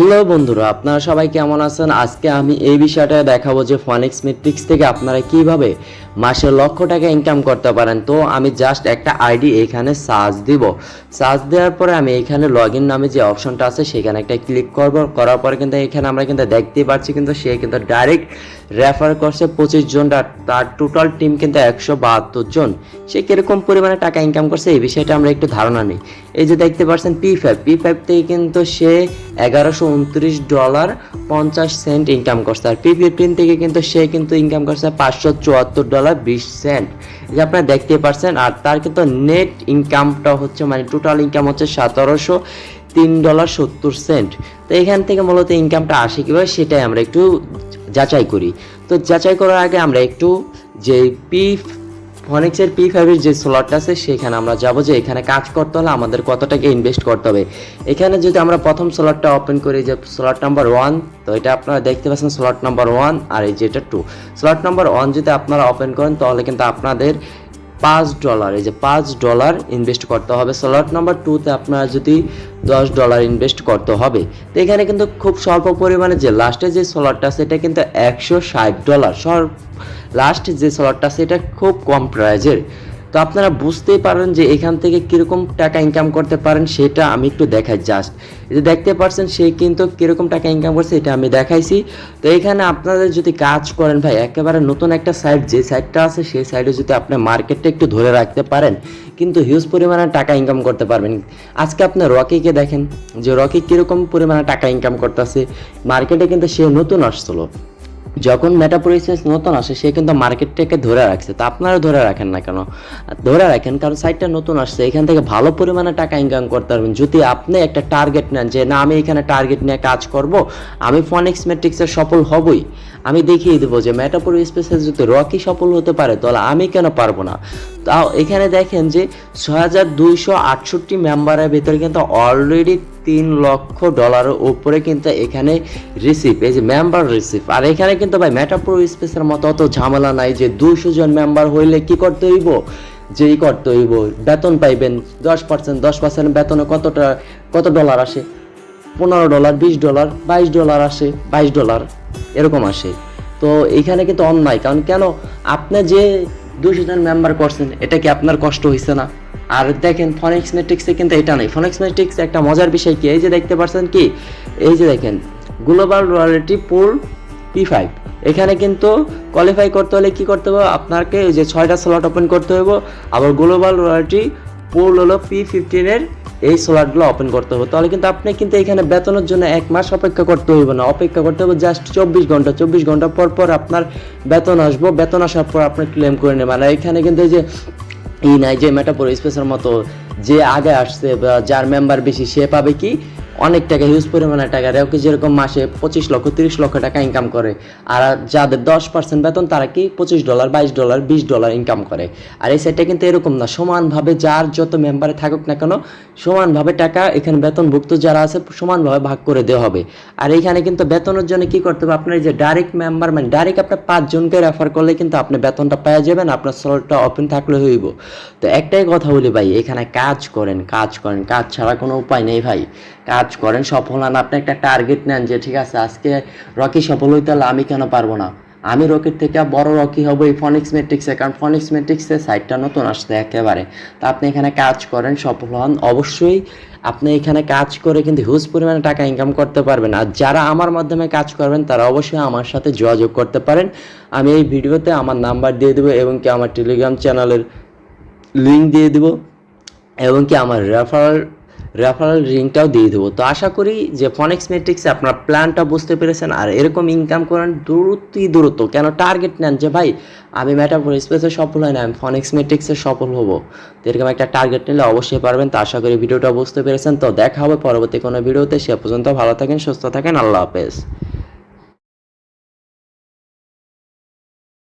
Hello বন্ধুরা, আপনারা সবাই কেমন আছেন? আজকে আমি এই বিষয়টা দেখাবো যে ফনিক্স মেট্রিক্স থেকে আপনারা কীভাবে মাসে লক্ষ টাকা ইনকাম করতে পারেন। তো আমি জাস্ট একটা আইডি এখানে সার্চ দিব। সার্চ দেওয়ার পরে আমি এখানে লগ ইন নামে যে অপশনটা আছে, সেখানে একটা ক্লিক করব। করার পরে কিন্তু এখানে আমরা কিন্তু দেখতেই পাচ্ছি কিন্তু সে কিন্তু ডাইরেক্ট রেফার করছে পঁচিশ জন তার টোটাল টিম কিন্তু একশো বাহাত্তর জন। সে কীরকম পরিমাণে টাকা ইনকাম করছে, এই বিষয়টা আমরা একটু ধারণা নিই। এই যে দেখতে পাচ্ছেন পি ফাইভ পি ফাইভ থেকে কিন্তু সে এগারোশো উনত্রিশ ডলার পঞ্চাশ সেন্ট ইনকাম করছে। আর পি ফিফটিন থেকে কিন্তু সে কিন্তু ইনকাম করছে পাঁচশো চুয়াত্তর ডলার বিশ সেন্ট। এই যে আপনারা দেখতে পাচ্ছেন, আর তার কিন্তু নেট ইনকামটা হচ্ছে মানে টোটাল ইনকাম হচ্ছে সতেরোশো তিন ডলার সত্তর সেন্ট। তো এখান থেকে মূলত ইনকামটা আসে কীভাবে, সেটাই আমরা একটু যাচাই করি। তো যাচাই করার আগে আমরা একটু যে পি ফনিক্সের পি ফাইভের যে স্লটটা আছে, সেখানে আমরা যাব যে এখানে কাজ করতে হলে আমাদের কত টাকা ইনভেস্ট করতে হবে। এখানে যদি আমরা প্রথম স্লটটা ওপেন করি, যে স্লট নাম্বার ওয়ান তো এটা আপনারা দেখতে পাচ্ছেন স্লট নাম্বার ওয়ান আর এই যেটা টু স্লট নাম্বার ওয়ান যদি আপনারা ওপেন করেন, তাহলে কিন্তু আপনাদের পাঁচ ডলার এই যে পাঁচ ডলার ইনভেস্ট করতে হবে। স্লট নাম্বার টুতে আপনারা যদি দশ ডলার ইনভেস্ট করতে হবে। তো এখানে কিন্তু খুব স্বল্প পরিমাণে যে লাস্টে যে সোলারটা সেটা কিন্তু একশো ষাট ডলার। লাস্ট যে সোলারটা সেটা খুব কম প্রাইজের তো আপনারা বুঝতেই পারেন যে এখান থেকে কীরকম টাকা ইনকাম করতে পারেন, সেটা আমি একটু দেখাই জাস্ট যে দেখতে পারছেন, সে কিন্তু কীরকম টাকা ইনকাম করছে, এটা আমি দেখাইছি। তো এখানে আপনাদের যদি কাজ করেন ভাই, একেবারে নতুন একটা সাইট যে সাইটটা আছে, সেই সাইডে যদি আপনি মার্কেটটা একটু ধরে রাখতে পারেন, কিন্তু হিউজ পরিমাণে টাকা ইনকাম করতে পারবেন। আজকে আপনি রকিকে দেখেন, যে রকি কীরকম পরিমাণে টাকা ইনকাম করতেছে। মার্কেটে কিন্তু সে নতুন আসছিল। যখন মেটাপোরিসিস নতুন আসে, সে কিন্তু মার্কেটটাকে ধরে রাখছে। তা আপনারা ধরে রাখেন না কেন? ধরে রাখেন, কারণ সাইটটা নতুন আসছে, এখান থেকে ভালো পরিমাণে টাকা ইনকাম করতে পারবেন। যদি আপনি একটা টার্গেট নেন যে, না, আমি এখানে টার্গেট নিয়ে কাজ করব, আমি ফনিক্স মেট্রিক্সে সফল হবই। আমি দেখিয়ে দেবো যে মেটাপোর স্পেসে যদি রকি সফল হতে পারে, তাহলে আমি কেন পারব না? তাও এখানে দেখেন যে ছয় হাজার দুইশো আটষট্টি মেম্বারের ভিতরে কিন্তু অলরেডি তিন লক্ষ ডলারের উপরে কিন্তু এখানে রিসিভ এই যে মেম্বার রিসিভ আর এখানে কিন্তু ভাই, মেটাপ্রো স্পেসের মতো অত ঝামেলা নাই যে দুইশো জন মেম্বার হইলে কি করতে হইব? যেই করতে হইব, বেতন পাইবেন দশ পার্সেন্ট দশ পার্সেন্ট বেতনে কতটা, কত ডলার আসে? পনেরো ডলার বিশ ডলার বাইশ ডলার আসে, বাইশ ডলার এরকম আসে। তো এইখানে কিন্তু অন্যায়, কারণ কেন? আপনি যে দুশো জন মেম্বার করছেন, এটা কি আপনার কষ্ট হয়েছে না? আর দেখেন ফনিক্স মেট্রিক্সে কিন্তু এটা নেই। ফনিক্স মেট্রিক্স একটা মজার বিষয় কি? এই যে দেখতে পাচ্ছেন কি? এই যে দেখেন global royalty pool P five এখানে কিন্তু কোয়ালিফাই করতে হলে কি করতে হবে? আপনাকে যে ছয়টা স্লট ওপেন করতে হবে। আবার গ্লোবাল রয়্যালিটি পুল হলো পি ফিফটিনের এই স্লটগুলো ওপেন করতে হবে। তাহলে কিন্তু আপনি কিন্তু এখানে বেতনের জন্য এক মাস অপেক্ষা করতে হইব না। অপেক্ষা করতে হবে জাস্ট চব্বিশ ঘণ্টা। চব্বিশ ঘণ্টা পর পর আপনার বেতন আসব। বেতন আসার পর আপনি ক্লেম করে নেবেন। আর এখানে কিন্তু এই যে ই নাই যে মেটাপোর স্পেসের মতো যে আগে আসছে বা যার মেম্বার বেশি, সে পাবে কি? অনেক টাকা হিউজ পরিমাণে টাকা রেওকে যেরকম মাসে পঁচিশ লক্ষ, তিরিশ লক্ষ টাকা ইনকাম করে। আর যাদের দশ পার্সেন্ট বেতন, তারা কি পঁচিশ ডলার বাইশ ডলার বিশ ডলার ইনকাম করে। আর এই সাইটটা কিন্তু এরকম না। সমানভাবে যার যত মেম্বারে থাকুক না কেন, সমানভাবে টাকা এখানে বেতনভুক্ত যারা আছে, সমানভাবে ভাগ করে দেওয়া হবে। আর এখানে কিন্তু বেতনের জন্য কি করতে হবে? আপনার যে ডাইরেক্ট মেম্বার মানে ডাইরেক্ট আপনার পাঁচজনকে রেফার করলে কিন্তু আপনি বেতনটা পেয়ে যাবেন, আপনার স্লটটা ওপেন থাকলে হইব। তো একটাই কথা বলি ভাই, এখানে কাজ করেন কাজ করেন। কাজ ছাড়া কোনো উপায় নেই ভাই। কাজ করেন, সফল হন। আপনি একটা টার্গেট নেন যে, ঠিক আছে, আজকে রকি সফল হইতে হলে আমি কেন পারব না? আমি রকির থেকে বড় রকি হব এই ফনিক্স মেট্রিক্সে কারণ ফনিক্স মেট্রিক্সে সাইটটা নতুন আসছে একেবারে। তা আপনি এখানে কাজ করেন, সফল হন। অবশ্যই আপনি এখানে কাজ করে কিন্তু হিউজ পরিমাণে টাকা ইনকাম করতে পারবেন। আর যারা আমার মাধ্যমে কাজ করবেন, তারা অবশ্যই আমার সাথে যোগাযোগ করতে পারেন। আমি এই ভিডিওতে আমার নাম্বার দিয়ে দেবো এবং কি আমার টেলিগ্রাম চ্যানেলের লিঙ্ক দিয়ে দেবো এবং কি আমার রেফারেল রেফারেল রিংটাও দিয়ে দেবো। তো আশা করি যে ফনেক্স মেট্রিক্সে আপনার প্ল্যানটা বুঝতে পেরেছেন আর এরকম ইনকাম করেন দূরত্বই দূরত্ব। কেন টার্গেট নেন যে, ভাই, আমি ম্যাটাফোর স্পেসে সফল হয় না, আমি ফনেক্স মেট্রিক্সে সফল হব। তো এরকম একটা টার্গেট নিলে অবশ্যই পারবেন। তো আশা করি ভিডিওটা বুঝতে পেরেছেন। তো দেখা হবে পরবর্তী কোনো ভিডিওতে। সে পর্যন্ত ভালো থাকেন, সুস্থ থাকেন। আল্লাহ হাফেজ।